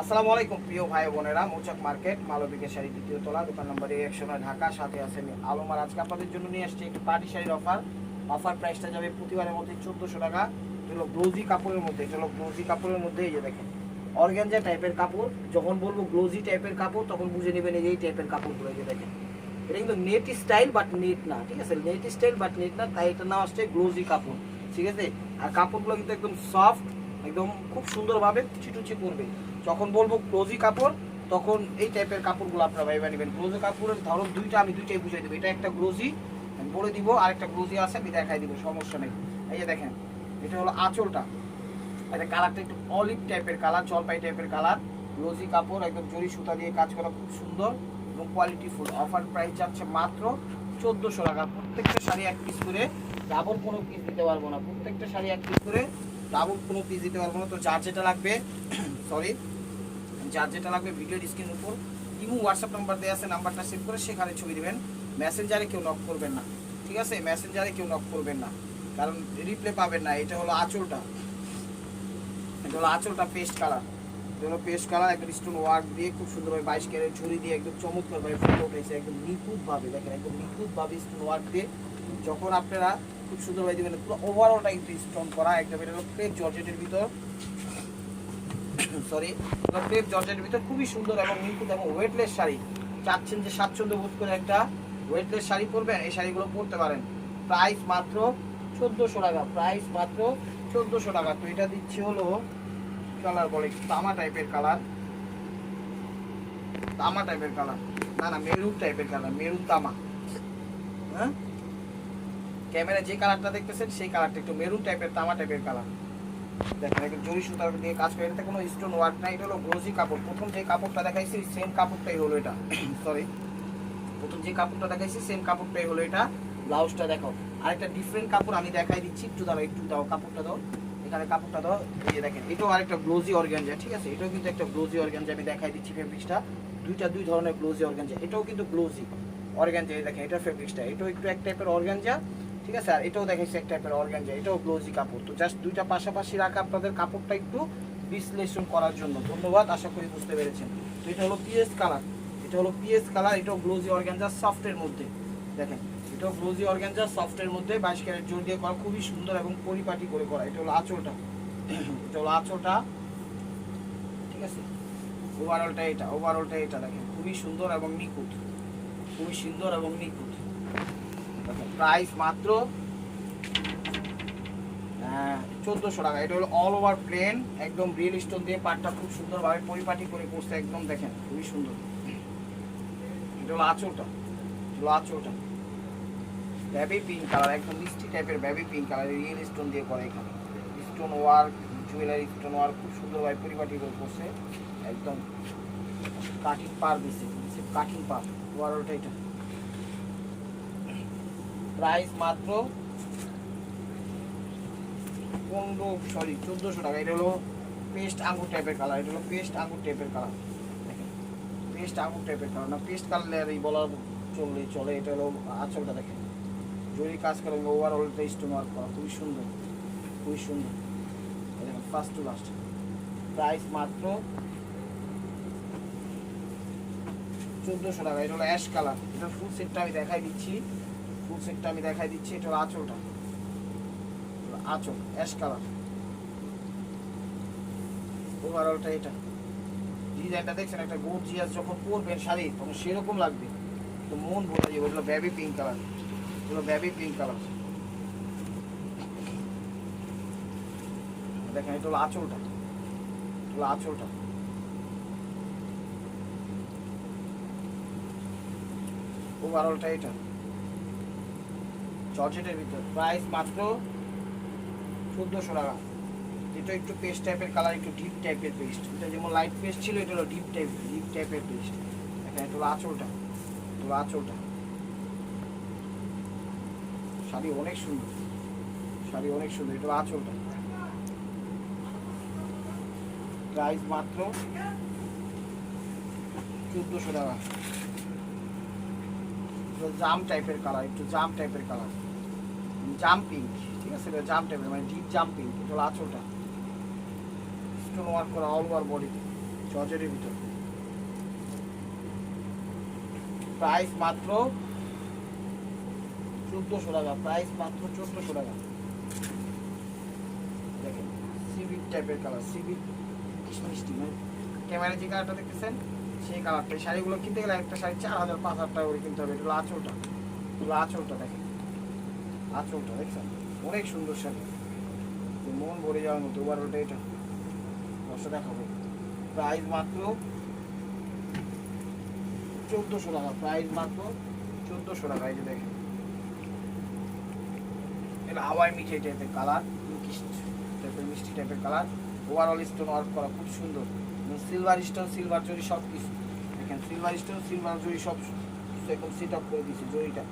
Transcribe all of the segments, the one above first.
আসসালামু আলাইকুম, প্রিয় ভাই বোনেরা। মৌচাক মার্কেট, মালবিকের শাড়ি দ্বিতীয় তলা, দোকান নম্বর একশো নয়, ঢাকা, সাথে আছে আমি আলমার আজকে আপনাদের জন্য নিয়ে আসছি একটি পার্টি শাড়ির অফার। অফার প্রাইসটা যাবে প্রতিবারের মধ্যে চোদ্দোশো টাকা। হলো গ্লোজি কাপড়ের মধ্যে, এটা হলো গ্লোজি কাপড়ের মধ্যে, এই যে দেখেন অর্গ্যানজা টাইপের কাপড়। যখন বলব গ্লোজি টাইপের কাপড়, তখন বুঝে নেবেন এই টাইপের কাপড়গুলো, এই যে দেখেন। এটা কিন্তু নেট স্টাইল বাট নেট না, ঠিক আছে? নেট স্টাইল বাট নেট না, তাই এটা নাম আসছে গ্লোজি কাপড়, ঠিক আছে? আর কাপড়গুলো কিন্তু একদম সফট, একদম খুব সুন্দরভাবে চিটুচি করবে যখন বলব ক্লোজি কাপড়, তখন এই টাইপের কাপড়গুলো আপনারা ভাইবা নেবেন। গ্লোজি কাপড়ের ধরন দুইটা, আমি দুইটাই বুঝাই দেবো। এটা একটা গ্লোজি আমি বলে দিব আর একটা গ্লোজি আছে, আমি দেখাই দিব, সমস্যা নেই। এই যে দেখেন, এটা হলো আঁচলটা। এটা কালারটা একটু অলিভ টাইপের কালার জলপাই টাইপের কালার গ্লোজি কাপড়, একদম জরি সুতা দিয়ে কাজ করা, খুব সুন্দর এবং কোয়ালিটি ফুল অফার প্রাইস যাচ্ছে মাত্র চোদ্দোশো টাকা। প্রত্যেকটা শাড়ি এক পিস করে ডাবল কোনো পিস দিতে পারব না। প্রত্যেকটা শাড়ি এক পিস করে ডাবল কোনো পিস দিতে পারব না। তো যার যেটা লাগবে সরি যার যেটা লাগবে ভিডিও স্ক্রিন উপর ইমু হোয়াটসঅ্যাপ নাম্বার দেওয়া আছে নাম্বারটা সেভ করে সেখানে ছবি দেবেন। মেসেঞ্জারে কেউ নক করবেন না, ঠিক আছে? মেসেঞ্জারে কেউ নক করবেন না, কারণ রিপ্লে পাবেন না। এটা হলো আঁচলটা। এটা হলো আঁচলটা পেস্ট কালার এটা হলো পেস্ট কালার একদম স্টোন ওয়ার্ক দিয়ে খুব সুন্দরভাবে বাইশ ক্যারেট ঝুড়ি দিয়ে একদম চমৎকারভাবে ফুটে উঠেছে, একদম নিখুঁতভাবে। দেখেন, একদম নিখুঁতভাবে স্টোন ওয়ার্ক দিয়ে যখন আপনারা খুব সুন্দরভাবে দেবেন, পুরো ওভারঅলটা কিন্তু স্টোন করা। একদম এটা হলো ক্রেপ জর্জেটের ভিতর। সরি ক্রেপ জর্জেটের ভিতর খুবই সুন্দর এবং নিখুঁত এবং ওয়েটলেস শাড়ি। চাচ্ছেন যে স্বাচ্ছন্দ্য বোধ করে একটা ওয়েটলেস শাড়ি পরবেন, এই শাড়িগুলো পরতে পারেন। প্রাইস মাত্র চোদ্দোশো টাকা প্রাইস মাত্র চোদ্দোশো টাকা। তো এটা দিচ্ছি হলো কালার বলে তামা টাইপের কালার তামা টাইপের কালার না না, মেরুন টাইপের কালার মেরুন তামা। হ্যাঁ? ক্যামেরা যে কালারটা দেখতেছেন, সেই কালারটা একটু মেরুন টাইপের তামা টাইপের কালার দেখেন একটু জরি সুতার দিয়ে কাজ করে এটাতে কোনো স্টোন ওয়ার্ক নাই, এটা হলো গ্লোজি কাপড়। প্রথম যে কাপড়টা দেখাইছি সেম কাপড়টাই হলো এটা। সরি প্রথম যে কাপড়টা দেখাইছি সেম কাপড়টাই হলো এটা। ব্লাউজটা দেখো, আরেকটা ডিফারেন্ট কাপড় আমি দেখাই দিচ্ছি। একটু দাও একটু দাও কাপড়টা দাও। এখানে কাপড়টা দাও, এই দেখেন, এটাও আরেকটা গ্লোজি অর্গানজা ঠিক আছে? এটাও কিন্তু একটা গ্লোজি অর্গানজা আমি দেখাই দিচ্ছি ফেব্রিক্সটা দুইটা, দুই ধরনের গ্লোজি অর্গানজা এটাও কিন্তু গ্লোজি অর্গানজা এই দেখেন, এটা ফেব্রিক্সটা এটাও একটু এক টাইপের অর্গানজা ঠিক আছে? আর এটাও দেখাইছি এক টাইপের অর্গানজা এটাও গ্লোজি কাপড়। তো জাস্ট দুইটা পাশাপাশি রাখা আপনাদের কাপড়টা একটু বিশ্লেষণ করার জন্য। ধন্যবাদ, আশা করি বুঝতে পেরেছেন। তো এটা হলো পিএস কালার এটা হলো পিএস কালার এটাও গ্লোজি অর্গানজা সফটের মধ্যে। দেখেন, এটাও গ্লোজি অর্গানজা সফটের মধ্যে বাইশ ক্যারেট জোর দিয়ে করা, খুবই সুন্দর এবং পরিপাটি করে করা। এটা হলো আঁচলটা। এটা হলো আঁচলটা। ঠিক আছে? ওভারঅলটা এটা ওভারঅলটা এটা দেখেন। খুবই সুন্দর এবং নিখুঁত। খুবই সুন্দর এবং নিখুঁত। প্রাইস মাত্র চোদ্দোশো টাকা। এটা হলো অল ওভার প্লেন একদম রিয়েল স্টোন দিয়ে পাটটা খুব সুন্দরভাবে পরিপাটি করে করছে, একদম দেখেন, খুবই সুন্দর। এটা হলো আঁচলটা হলো আঁচলটা। ব্যাবি পিঙ্ক কালার একদম মিষ্টি টাইপের baby pink colour real stone দিয়ে করা এখানে। Stone work jewellery stone work খুব সুন্দরভাবে পরিপাটি করে করছে, একদম কাটিং পার দিচ্ছে কাটিং পার ওভারঅলটা এটা। প্রাইস মাত্র পনেরো সরি চোদ্দোশো টাকা। এটা হলো পেস্ট আঙ্গুর টাইপের কালার এটা হলো পেস্ট আঙ্গুর টাইপের কালার পেস্ট আঙ্গুর টাইপের কালার না, পেস্ট কালার এই বলার চললে চলে, এটা হলো আঁচলটা দেখেন। জরি কাজ করে ওভারঅলটা স্টোন ওয়ার্ক করা, খুবই সুন্দর খুবই সুন্দর। দেখেন ফার্স্ট টু লাস্ট প্রাইস মাত্র চোদ্দোশো টাকা। এটা হলো অ্যাশ কালার এটা ফুল সেটটা আমি দেখাই দিচ্ছি। ফুল সেটটা আমি দেখাই দিচ্ছি, এটা আঁচলটা। আঁচল অ্যাশ কালার ওভারঅলটা এটা। ডিজাইনটা দেখছেন, একটা গর্জিয়াস যখন পরবেন শাড়ি, তখন সেরকম লাগবে। তো মন ভরে যাবে ওগুলো ব্যাবি পিঙ্ক কালার ওগুলো ব্যাবি পিঙ্ক কালার দেখেন, এটা হলো আঁচলটা। হলো আঁচলটা। ওভারঅলটা এটা। জর্জেটের ভিতর। প্রাইস মাত্র চোদ্দোশো টাকা। এটা একটু পেস্ট টাইপের কালার একটু ডিপ টাইপের পেস্ট এটা যেমন লাইট পেস্ট ছিল, এটা হলো ডিপ টাইপ ডিপ টাইপের পেস্ট এখানে এটা হলো আঁচলটা এটা শাড়ি অনেক সুন্দর। শাড়ি অনেক সুন্দর এটা হলো প্রাইস মাত্র চোদ্দোশো টাকা। জাম টাইপের কালার একটু জাম টাইপের কালার জাম পিঙ্ক ঠিক আছে? এটা জাম্প টাইপের মানে ডিপ জাম পিঙ্ক এটা হলো আঁচলটা। স্টোন ওয়ার্ক করা অল ওভার বডিতে জর্জেটের ভিতর। প্রাইস মাত্র চোদ্দশো টাকা প্রাইস মাত্র চোদ্দশো টাকা। দেখেন সিভিক টাইপের কালার সিভিক মিষ্টি মানে ক্যামেরা যে কালারটা দেখতেছেন, সেই কালারটা শাড়িগুলো কিনতে গেলে একটা শাড়ি চার হাজার, পাঁচ হাজার টাকা করে কিনতে হবে, এটা আঁচলটা। এগুলো আঁচলটা, দেখেন। আঁচলটা দেখছেন অনেক সুন্দর শাড়ি। মন ভরে যাওয়ার মতো ওভারঅলটা এটা। দশটা দেখাবো। প্রাইস মাত্র চোদ্দোশো টাকা। প্রাইস মাত্র চোদ্দোশো টাকা, এই যে দেখেন। এটা হাওয়াই মিঠে টাইপের কালার টাইপের মিষ্টি টাইপের কালার। ওভারঅল স্টোন ওয়ার্ক করা খুব সুন্দর। সিলভার স্টোন সিলভার জরি সব কিছু দেখেন সিলভার স্টোন সিলভার জরি সব একদম সেট আপ করে দিচ্ছে জরিটা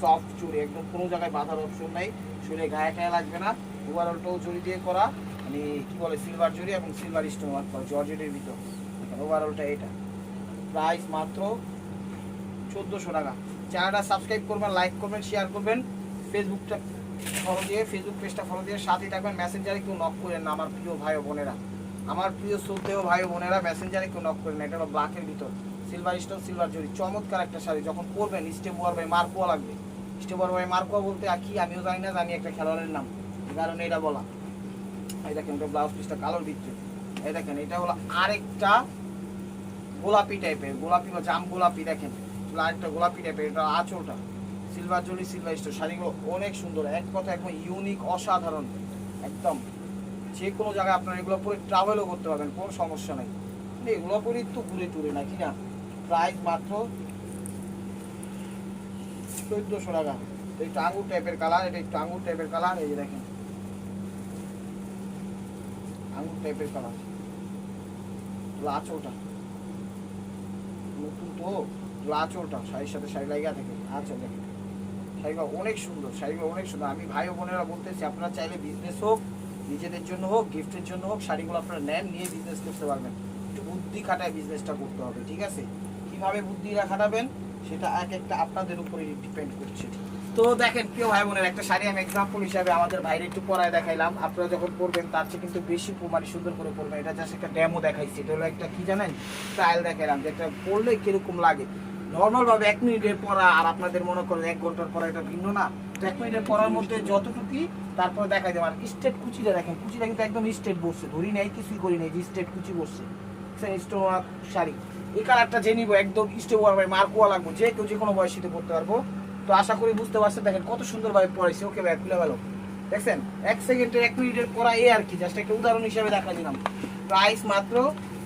সফট চুড়ি, একদম কোনো জায়গায় বাঁধার অপশন নাই। শরীরে গায়ে টায়ে লাগবে না। ওভারঅলটাও জরি দিয়ে করা মানে কি বলে সিলভার জরি এবং সিলভার স্টোন ওয়ার্ক করা, জর্জেটের ভিতর। ওভারঅলটা এটা। প্রাইস মাত্র চোদ্দোশো টাকা। চ্যানেলটা সাবস্ক্রাইব করবেন লাইক করবেন শেয়ার করবেন। ফেসবুকটা ফলো দিয়ে ফেসবুক পেজটা ফলো দিয়ে সাথে থাকবেন। মেসেঞ্জারে কেউ নক করেন না, আমার প্রিয় ভাই বোনেরা। আমার প্রিয় শ্রদ্ধেয় ভাই বোনেরা মেসেঞ্জারে কেউ নক করেন না, এটা হলো ব্ল্যাকের ভিতর। সিলভার স্টোন সিলভার জরি চমৎকার একটা শাড়ি, যখন পরবেন স্টেপ ওয়ার বাই মার্কোয়া লাগবে। স্টেপ ওয়ার বাই মার্কোয়া বলতে আর কি, আমিও জানি না জানি একটা খেলোয়াড়ের নাম। কারণে এটা বলা। এই দেখেন এটা ব্লাউজ পিসটা কালোর ভিতরে। এই দেখেন, এটা হলো আরেকটা গোলাপি টাইপের গোলাপি বা জাম গোলাপি, দেখেন। আরেকটা গোলাপি টাইপের এটা আঁচলটা। সিলভার জলি সিলভার স্টোর শাড়িগুলো অনেক সুন্দর, এক কথা একদম ইউনিক অসাধারণ। একদম। যে কোনো জায়গায় আপনারা এগুলো পরে ট্রাভেলও করতে পারবেন, কোনো সমস্যা নেই। এগুলো পরে তো ঘুরে টুরে, নাকি না? প্রাইস মাত্র চোদ্দোশো টাকা। এই টাঙ্গুর টাইপের কালার এটা একটু আঙুর টাইপের কালার এই দেখেন। আঙুর টাইপের কালার আঁচলটা নতুন তো লাচোটা শাড়ির সাথে শাড়ি লাগিয়ে থাকে। আচ্ছা দেখেন। শাড়িগুলো অনেক সুন্দর, শাড়িগুলো অনেক সুন্দর। আমি ভাই ও বোনেরা বলতেছি, আপনারা চাইলে বিজনেস হোক, নিজেদের জন্য হোক গিফটের জন্য হোক, শাড়িগুলো আপনারা নেন, নিয়ে বিজনেস করতে পারবেন। একটু বুদ্ধি খাটায় বিজনেসটা করতে হবে, ঠিক আছে? কীভাবে বুদ্ধিটা খাটাবেন, সেটা এক একটা আপনাদের উপরে ডিপেন্ড করছে। তো দেখেন, প্রিয় ভাই বোনের একটা শাড়ি আমি এক্সাম্পল হিসাবে আমাদের ভাইরে একটু পরায় দেখাইলাম। আপনারা যখন পরবেন, তার চেয়ে কিন্তু বেশি মানে সুন্দর করে পরবেন। এটা জাস্ট একটা ড্যামো দেখাইছি। এটা হলো একটা কি জানেন? ট্রায়াল দেখাইলাম যে এটা পরলে কীরকম লাগে। নর্মালভাবে এক মিনিটের পড়া আর আপনাদের মনে করেন এক ঘণ্টার পড়া এটা ভিন্ন না। তো এক মিনিটের পড়ার মধ্যে যতটুকুই তারপরে দেখাই দেবো। আর স্টেট কুচিটা দেখেন, কুচিটা কিন্তু একদম স্টেট বসছে। ধরি নাই, কিছুই করি নেই, যে স্টেট কুচি বসছে। স্টোন শাড়ি। এই কালারটা যে নিবো, একদম স্টেপ ভাই মার্কোয়া লাগবো, যে কেউ যে কোনো বয়সীতে পড়তে পারব। তো আশা করি বুঝতে পারছেন, দেখেন কত সুন্দরভাবে পড়াইছে। ওকে ভাই, খুলে গেল দেখছেন? এক সেকেন্ডের, এক মিনিটের পড়া এই আর কি জাস্ট একটা উদাহরণ হিসাবে দেখা দিলাম। প্রাইস মাত্র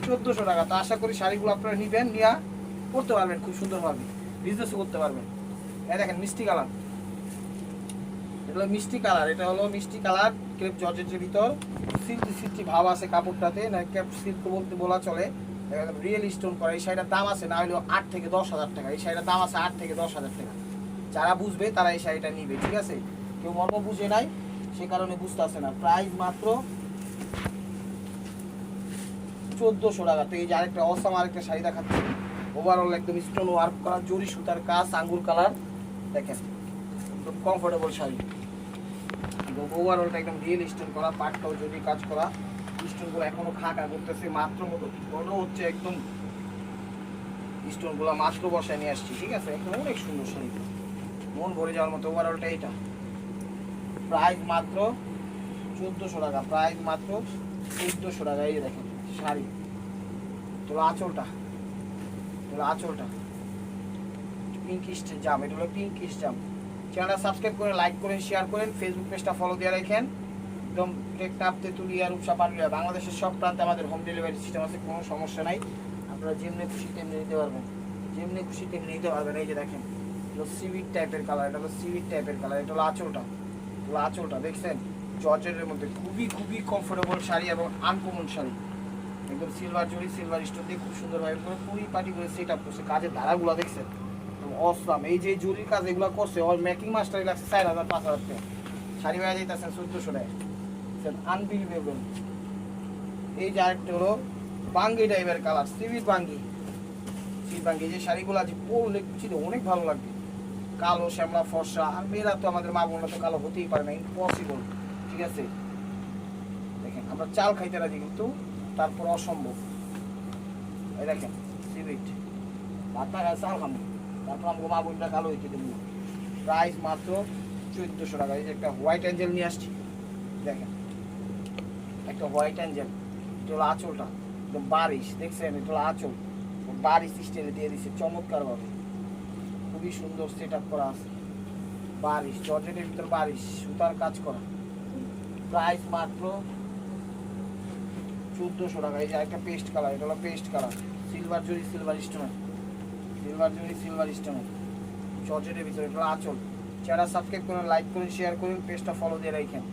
চোদ্দোশো টাকা। তো আশা করি শাড়িগুলো আপনারা নিবেন, নিয়ে করতে পারবেন খুব সুন্দরভাবে বিজনেসও করতে পারবেন। এই দেখেন, মিষ্টি কালার। এটা মিষ্টি কালার, এটা হলো মিষ্টি কালার, ক্রেপ জর্জেটের ভিতর। সিল্কি সিল্কি ভাব আছে কাপড়টাতে, না ক্রেপ সিল্ক বলতে বলা চলে। রিয়েল স্টোন করা। এই শাড়িটার দাম আছে না হলেও আট থেকে দশ হাজার টাকা। এই শাড়িটার দাম আছে আট থেকে দশ হাজার টাকা। যারা বুঝবে তারা এই শাড়িটা নিবে, ঠিক আছে? কেউ মর্ম বুঝে নাই, সে কারণে বুঝতে আসে না। প্রাইস মাত্র চোদ্দোশো টাকা। তো এই যে আরেকটা অসাম আরেকটা শাড়ি দেখাচ্ছি। ওভারঅল একদম স্টোন ওয়ার্ক করা, জরি সুতার কাজ, আঙ্গুর কালার দেখেন, একদম কমফোর্টেবল শাড়ি। ওভারঅলটা একদম রিয়েল স্টোন করা, পাটটাও যদি কাজ করা। স্টোনগুলো এখনও খাকা করতেছে, মাত্র মতো মনে হচ্ছে একদম স্টোনগুলো মাত্র বসায় নিয়ে আসছি, ঠিক আছে? একদম অনেক সুন্দর শাড়ি। মন ভরে যাওয়ার মতো ওভারঅলটা এইটা প্রাইস মাত্র চোদ্দোশো টাকা প্রাইস মাত্র চোদ্দোশো টাকা, এই দেখেন, শাড়ি। তোর আঁচলটা তোর আঁচলটা। পিঙ্ক স্টের জাম এটা হলো পিঙ্ক জাম চ্যানেলটা সাবস্ক্রাইব করে লাইক করেন শেয়ার করেন ফেসবুক পেজটা ফলো দিয়ে রাখেন। একদম টেকনাপ তেঁতুলিয়া রূপসা পাটুলিয়া বাংলাদেশের সব প্রান্তে আমাদের হোম ডেলিভারি সিস্টেম আছে, কোনো সমস্যা নাই। আপনারা যেমনি খুশি তেমনি নিতে পারবেন। যেমনি খুশি তেমনি নিতে পারবেন। এই যে দেখেন হলো সিভিট টাইপের কালার এটা হলো সিভিট টাইপের কালার এটা হলো আঁচলটা। হলো আঁচলটা, দেখছেন? জর্জেটের মধ্যে খুবই খুবই কমফোর্টেবল শাড়ি এবং আনকমন শাড়ি। একদম সিলভার জড়ি সিলভার স্টোন দিয়ে খুব সুন্দরভাবে করে পুরি পাটি করে সেট আপ করছে। কাজের ধারাগুলো দেখছেন? অসলাম এই যে জরির কাজ এগুলো করছে, ওর মেকিং মাস্টারই লাগছে চার হাজার, পাঁচ হাজার টাকা। শাড়ি ভাইয়া যাইতেছেন চোদ্দশো টাকা। আনবিলিভেবল এই আরেকটা হলো, বাঙ্গি টাইপের কালার সিভির বাঙ্গি। সিভির বাঙ্গি যে শাড়িগুলো আছে, পরলে কুচিতে অনেক ভালো লাগবে। কালো, শ্যামলা, ফর্সা, আর মেয়েরা তো আমাদের মা বোনরা তো কালো হতেই পারে না ইম্পসিবল ঠিক আছে? দেখেন, আমরা চাল খাইতে রাজি, কিন্তু তারপর অসম্ভব। এই দেখেন সিভিট ভাতটা গেছে আর খামো। তারপর আমাকে মা বোনটা কালো হইতে দেবো। প্রাইস মাত্র চোদ্দোশো টাকা। এই যে একটা হোয়াইট অ্যাঞ্জেল নিয়ে আসছি। দেখেন একটা হোয়াইট অ্যাঞ্জেল এটা হলো আঁচলটা, একদম বারিশ, দেখছেন? এটা হলো আঁচল। বারিশ স্টাইলে দিয়ে দিচ্ছে চমৎকারভাবে। খুবই সুন্দর সেট আপ করা আছে। বারিশ, জর্জেটের ভিতর বারিশ, সুতার কাজ করা। প্রাইস মাত্র চোদ্দোশো টাকা। এই যে একটা পেস্ট কালার এটা হলো paste colour silver zari silver স্টোনের সিলভার জরি সিলভার স্টোনের জর্জেটের ভিতরে, এটা আঁচল। চ্যানেল সাবস্ক্রাইব করুন লাইক করুন শেয়ার করুন পেজটা ফলো দিয়ে রাখেন।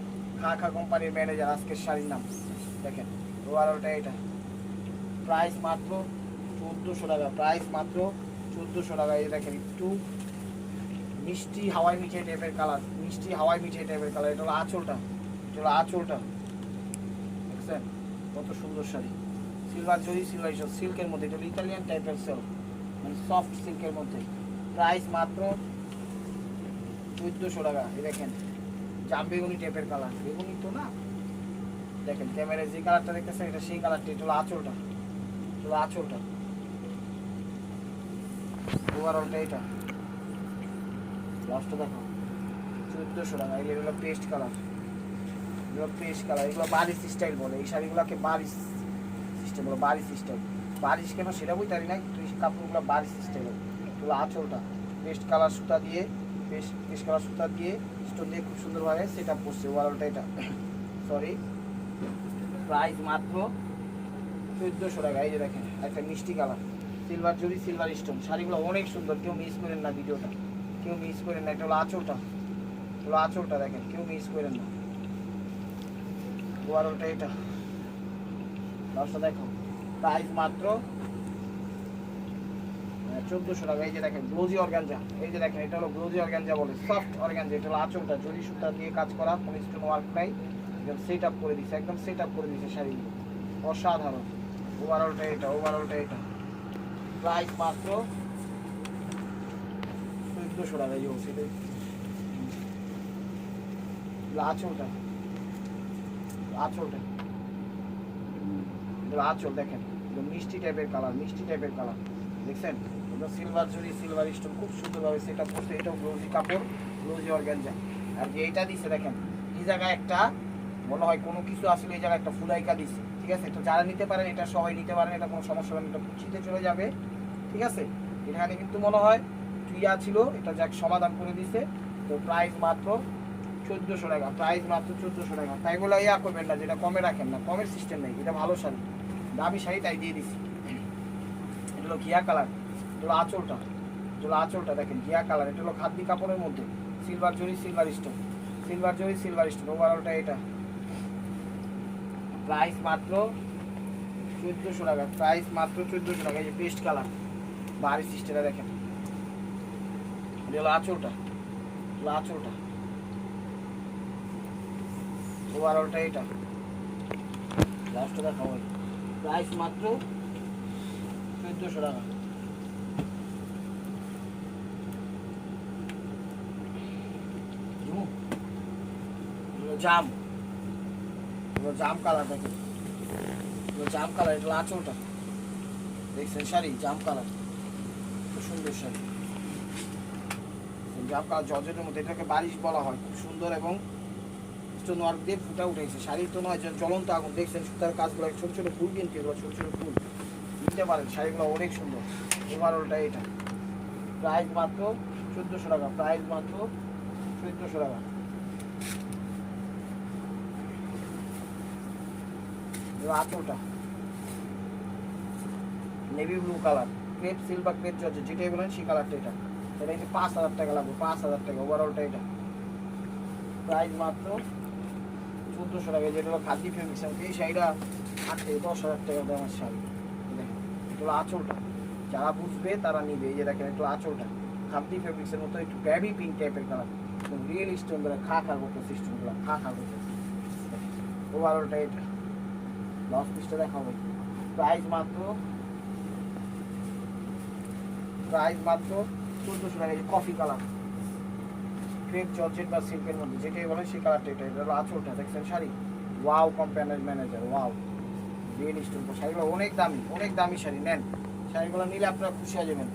খা খা কোম্পানির ম্যানেজার আজকের শাড়ির নাম। দেখেন ওভারঅলটা এটা। প্রাইস মাত্র চোদ্দোশো টাকা প্রাইস মাত্র চোদ্দোশো টাকা। এই দেখেন একটু মিষ্টি হাওয়াই মিঠাই টাইপের কালার মিষ্টি হাওয়াই মিঠাই টাইপের কালার এটা হলো আঁচলটা, এটা হলো আঁচলটা। দেখছেন? কত সুন্দর শাড়ি। সিলভার জরি, সিলভার সিল্কের মধ্যে। এটা হলো ইতালিয়ান টাইপের সিল্ক মানে সফট সিল্কের মধ্যে। প্রাইস মাত্র চোদ্দোশো টাকা। এই দেখেন জাম বেগুনি টাইপের কালার বেগুনি তো না? দেখেন ক্যামেরায় যে কালারটা দেখতেছেন, এটা সেই কালারটা এটা হলো আঁচলটা। এটা হলো আঁচলটা। ওভারঅলটা এটা। লাস্টটা দেখো। চোদ্দোশো টাকা। এই হলো পেস্ট কালার এগুলো পেস্ট কালার এগুলো বারিশ স্টাইল বলে। এই শাড়িগুলোকে বারিশ সিস্টেম বলে। বারিশ স্টাইল বারিশ কেন সেটা বুঝতে পারি না কিন্তু কাপড়গুলো বারিশ স্টাইল এগুলো আঁচলটা। পেস্ট কালার সুতা দিয়ে পেস্ট পেস্ট কালার সুতা দিয়ে স্টোন দিয়ে খুব সুন্দরভাবে সেট আপ করছে ওভারঅলটা এটা। সরি প্রাইস মাত্র চোদ্দোশো টাকা, এই যে দেখেন, একটা মিষ্টি colour silver zari silver stone শাড়িগুলো অনেক সুন্দর, কেউ মিস করেন না ভিডিওটা। কেউ মিস করেন না, এটা হলো আঁচলটা। হলো আঁচলটা দেখেন, কেউ মিস করেন না। ওভারঅলটা এটা। দশটা দেখো প্রাইস মাত্র চোদ্দোশো টাকা, এই যে দেখেন গ্লোজি অর্গানজা এই যে দেখেন, এটা হলো গ্লোজি অর্গানজা বলে সফট অর্গানজা এটা হলো আঁচলটা, জরি সুতা দিয়ে কাজ করা, কোনো স্টোন ওয়ার্ক নাই, একদম সেট আপ করে দিচ্ছে একদম সেট আপ করে দিচ্ছে শাড়িগুলো অসাধারণ। ওভারঅলটা এটা ওভারঅলটা এটা। প্রাইস মাত্র চোদ্দোশো টাকা, এই সেটাই আঁচলটা। আঁচলটা। আঁচল, দেখেন। মিষ্টি টাইপের কালার মিষ্টি টাইপের কালার দেখছেন? সিলভার জুড়ি সিলভার স্টোন খুব সুন্দরভাবে সেটা করছে। এটাও গ্লোজি কাপড় গ্লোজি অর্গ্যানজা আর যে এইটা দিচ্ছে দেখেন, এই জায়গায় একটা মনে হয় কোনো কিছু আসলে এই জায়গায় একটা ফুলাইকা দিচ্ছে ঠিক আছে? তো যারা নিতে পারেন, এটা সবাই নিতে পারেন, এটা কোনো সমস্যা হবে না। এটা কুচিতে চলে যাবে, ঠিক আছে? এখানে কিন্তু মনে হয় টুইয়া ছিল, এটা যাক, সমাধান করে দিছে। তো প্রাইস মাত্র চোদ্দোশো টাকা প্রাইস মাত্র চোদ্দোশো টাকা। তাই বলে ইয়া করবেন না, যেটা কমে রাখেন না, কমের সিস্টেম নেই, এটা ভালো শাড়ি। দামি শাড়ি তাই দিয়ে দিছি। এটা হলো ঘিয়া কালার এটা আঁচলটা এটা আঁচলটা দেখেন ঘিয়া কালার, এটা হলো খাদ্য কাপড়ের মধ্যে silver zari silver stone silver zari silver stone ওভারঅলটা এটা। প্রাইস মাত্র চোদ্দোশো টাকা প্রাইস মাত্র চোদ্দোশো টাকা, এই যে পেস্ট কালার ভারী সিস্টেমটা দেখেন। আঁচলটা, হলো আঁচলটা। ওভারঅলটা এটা। লাস্টটা দেখা হয় প্রাইস মাত্র চোদ্দোশো টাকা। জাম। এগুলো জাম কালার দেখেন এগুলো জাম কালার, এগুলো আঁচলটা। দেখছেন শাড়ি? জাম কালার। খুব সুন্দর শাড়ি। জাম কালার জর্জেটের মধ্যে এটাকে বারিশ বলা হয়। খুব সুন্দর এবং স্টোন ওয়ার্ক দিয়ে ফুটা উঠেছে। শাড়ির তো নয় জ্বলন্ত আগুন। দেখছেন সুতার কাজগুলো ছোট ছোট ফুল কিন্তু এগুলো, ছোট ছোট ফুল। নিতে পারেন, শাড়িগুলো অনেক সুন্দর। ওভারঅলটা এটা। প্রাইস মাত্র চোদ্দোশো টাকা। প্রাইস মাত্র চোদ্দোশো টাকা। আঁচলটা navy blue colour crepe georgette যেটাই বলেন, সেই কালারটা এটা। কিন্তু পাঁচ হাজার টাকা লাগবে, পাঁচ হাজার টাকা ওভারঅলটা এটা। প্রাইস মাত্র চোদ্দোশো টাকা যেটা শাড়িটা দশ হাজার টাকা শাড়ি। যারা বুঝবে, তারা নিবে। এই যে দেখেন একটু আঁচলটা। খাদ্য ফেব্রিক্সের মতো একটু ব্যাবি পিঙ্ক টাইপের কালার রিয়েল স্টোন ধরে খা খা করতে সিস্টেমগুলো খা খা করতে ওভারঅলটা এটা। দশ পিসটা দেখাবো প্রাইস মাত্র প্রাইস মাত্র চোদ্দোশো টাকা কফি কালার ক্রেপ জর্জেট বা সিল্কের মধ্যে, যেটাই বলে সেই কালারটা এটা এটা হলো দেখছেন শাড়ি? ওয়াও কোম্পানির ম্যানেজার ওয়াও রিয়েল স্টোন শাড়িগুলো অনেক দামি অনেক দামি শাড়ি, নেন। শাড়িগুলো নিলে আপনারা খুশি হয়ে যাবেন।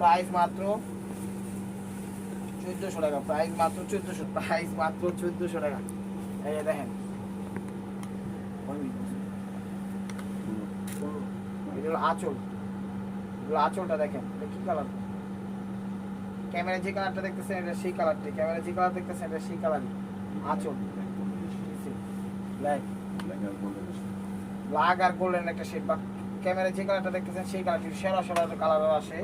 প্রাইস মাত্র চোদ্দোশো টাকা প্রাইস মাত্র চোদ্দোশো প্রাইস মাত্র চোদ্দোশো টাকা। এই দেখেন এটা হলো আঁচল। এগুলো আঁচলটা দেখেন কি কালার ক্যামেরা যে কালারটা দেখতেছেন, এটা সেই কালারটাই ক্যামেরা যে কালার দেখতেছেন, এটা সেই কালারই আঁচল। লাগ আর গোল্ডেন একটা শেড বা ক্যামেরা যে কালারটা দেখতেছেন, সেই কালারটি সেরা সেরা কালারও আসে।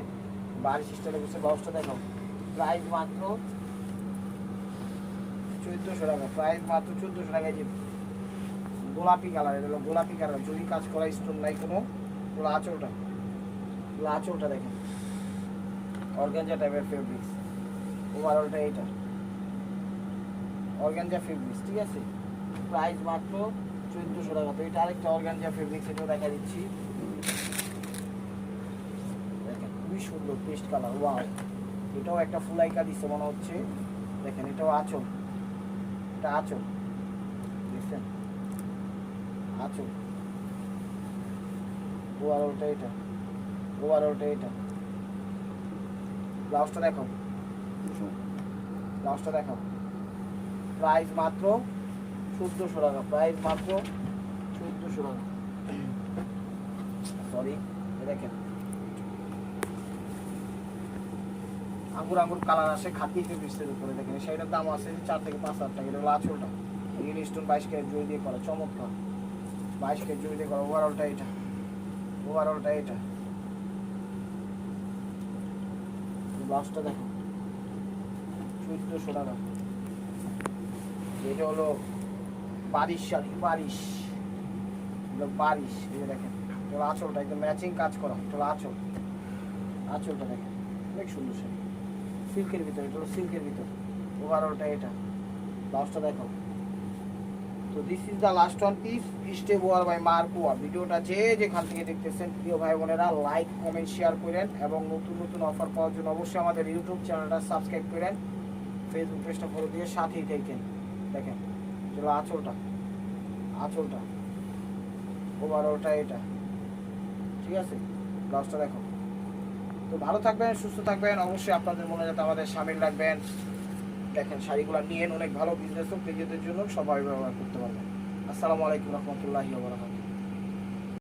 বাড়ি সিস্টেমে বসে বক্সটা দেখো। প্রাইস মাত্র চোদ্দোশো টাকা। প্রাইস মাত্র চোদ্দোশো টাকায় যে গোলাপি কালার এটা হলো গোলাপি কালার যদি কাজ করা স্টোন নাই কোনো পুরো আঁচলটা পুরো আঁচলটা দেখেন। অর্গানজা টাইপের ফেব্রিক্স ওভারঅলটা এইটা। অর্গানজা ফেব্রিক্স ঠিক আছে? প্রাইস মাত্র চোদ্দোশো টাকা। তো এটা আরেকটা অর্গানজা ফেব্রিক্স এটাও দেখা দিচ্ছি। দেখেন, খুবই সুন্দর পেস্ট কালার ওয়াও এটাও একটা ফুলাইকা দিচ্ছে মনে হচ্ছে। দেখেন, এটাও আচল। এটা আচল। দেখছেন? আচল। ওভারঅলটা এটা ওভারঅলটা এটা। ব্লাউজটা দেখো ব্লাউজটা দেখো প্রাইস মাত্র চোদ্দোশো টাকা। প্রাইস মাত্র চোদ্দোশো টাকা। সরি দেখেন। আঙ্গুর আঙ্গুর কালার আসে খাতি পিসের উপরে। দেখেন, এই শাড়িটার দাম আছে চার থেকে পাঁচ হাজার টাকা। এটা হলো আঁচলটা। স্টোন বাইশ ক্যারেট জুড়ি দিয়ে করা। চমৎকার। বাইশ ক্যারেট জুড়ি দিয়ে করা। ওভারঅলটা এটা। ওভারঅলটা এটা। ব্লাউজটা দেখো। চোদ্দোশো টাকা। এটা হলো বারিশ শাড়ি, বারিশ। বারিশ, এই দেখেন। এটা আঁচলটা, একদম ম্যাচিং কাজ করা। এটা আঁচল। আঁচলটা দেখেন। অনেক সুন্দর শাড়ি। সিল্কের ভিতর, এটা হলো সিল্কের ভিতর। ওভারঅলটা এটা। ব্লাউজটা দেখো। তো this is the last one piece stay Boer bye মার্কুয়া ভিডিওটা যে যেখান থেকে দেখতেছেন, প্রিয় ভাই বোনেরা লাইক কমেন্ট শেয়ার করেন এবং নতুন নতুন অফার পাওয়ার জন্য অবশ্যই আমাদের ইউটিউব চ্যানেলটা সাবস্ক্রাইব করেন। ফেসবুক পেজটা ফলো দিয়ে সাথেই থাকেন। দেখেন চলো আঁচলটা। আঁচলটা। ওভারঅলটা এটা। ঠিক আছে? ব্লাউজটা দেখো। তো ভালো থাকবেন, সুস্থ থাকবেন। অবশ্যই আপনাদের মনে যাতে আমাদের সামিল রাখবেন। দেখেন, শাড়িগুলো নিয়ে অনেক ভালো বিজনেস হোক, নিজেদের জন্য সবাই ব্যবহার করতে পারবেন। আসসালামু আলাইকুম রহমতুল্লাহি